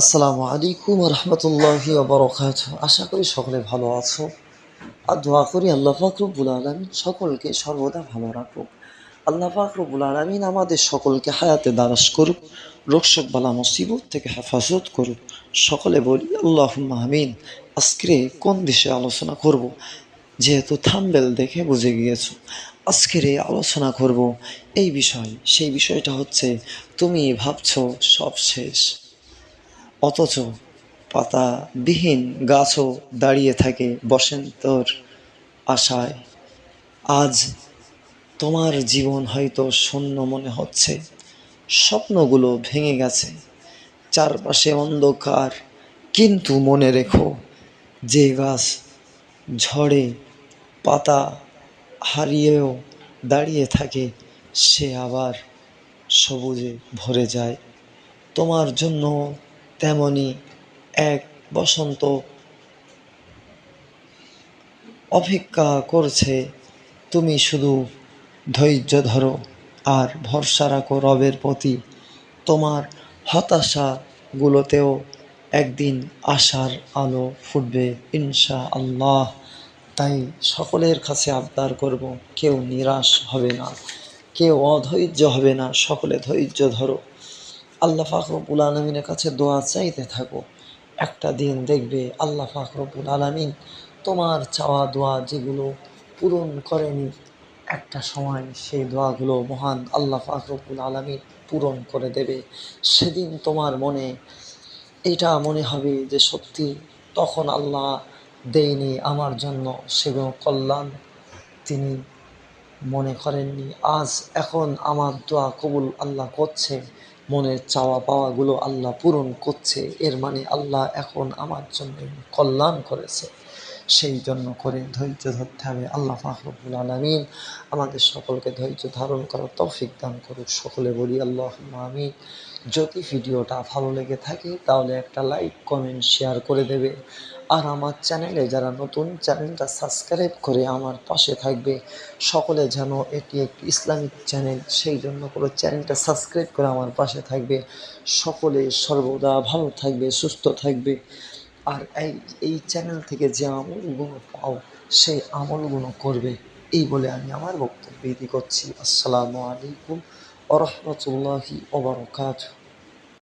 আসসালামু আলাইকুম রহমতুল্লাহি বরকাত আশা করি সকলে ভালো আছো। আর দোয়া করি আল্লাহ ফাকরুবুল আলমিন সকলকে সর্বদা ভালো রাখুক। আল্লাহ ফাকরুবুল আলমিন আমাদের সকলকে হায়াতে দারাজ করুক রোগশোক বালা মুসিবত থেকে হেফাজত করুক। সকলে বলি আল্লাহ আমিন। আজকে কোন বিষয়ে আলোচনা করব? যেহেতু থাম্বেল দেখে বুঝে গিয়েছো আজকের এই আলোচনা করব। এই বিষয়, সেই বিষয়টা হচ্ছে, তুমি ভাবছ সব শেষ। অথচ পাতাবিহীন গাছও দাঁড়িয়ে থাকে বসন্তর আশায়। আজ তোমার জীবন হয়তো শূন্য মনে হচ্ছে। স্বপ্নগুলো ভেঙে গেছে। চারপাশে অন্ধকার। কিন্তু মনে রেখো, যে গাছ ঝড়ে পাতা হারিয়েও দাঁড়িয়ে থাকে, সে আবার সবুজে ভরে যায়। তোমার জন্য তেমনি এক বসন্ত অপেক্ষা করছে, তুমি শুধু ধৈর্য ধরো আর ভরসা রাখো রবের প্রতি। তোমার হতাশাগুলোতেও একদিন আশার আলো ফুটবে ইনশা আল্লাহ তাই সকলের কাছে আবদার করব, কেউ নিরাশ হবে না, কেউ অধৈর্য হবে না, সকলে ধৈর্য ধরো। আল্লাহ ফাকরবুল আলমিনের কাছে দোয়া চাইতে থাকো। একটা দিন দেখবে আল্লাহ ফাকরবুল আলমিন তোমার চাওয়া দোয়া যেগুলো পূরণ করেনি, একটা সময় সেই দোয়াগুলো মহান আল্লাহ ফাকরবুল আলমিন পূরণ করে দেবে। সেদিন তোমার মনে এটা মনে হবে যে সত্যি তখন আল্লাহ দেয়নি আমার জন্য সেগুলো কল্যাণ। তিনি মনে করেননি, আজ এখন আমার দোয়া কবুল আল্লাহ করছে। মনের চাওয়া পাওয়াগুলো আল্লাহ পূরণ করছে। এর মানে আল্লাহ এখন আমার জন্য কল্যাণ করেছে। সেই জন্য করে ধৈর্য ধরতে হবে। আল্লাহ ফাখরুল আলমিন আমাদের সকলকে ধৈর্য ধারণ করার তৌফিক দান করুক। সকলে বলি আল্লাহ আমি যদি ভিডিওটা ভালো লেগে থাকে তাহলে একটা লাইক, কমেন্ট, শেয়ার করে দেবে। আর আমার চ্যানেলে যারা নতুন, চ্যানেলটা সাবস্ক্রাইব করে আমার পাশে থাকবে। সকলে যেন এটি একটি ইসলামিক চ্যানেল, সেই জন্য করে চ্যানেলটা সাবস্ক্রাইব করে আমার পাশে থাকবে। সকলে সর্বদা ভালো থাকবে, সুস্থ থাকবে। আর এই এই চ্যানেল থেকে যে আমলগুলো পাও, সেই আমলগুলো করবে। এই বলে আমি আমার বক্তব্য ইতি করছি। আসসালামু আলাইকুম ওরহমতুল্লাহি ওবরকাত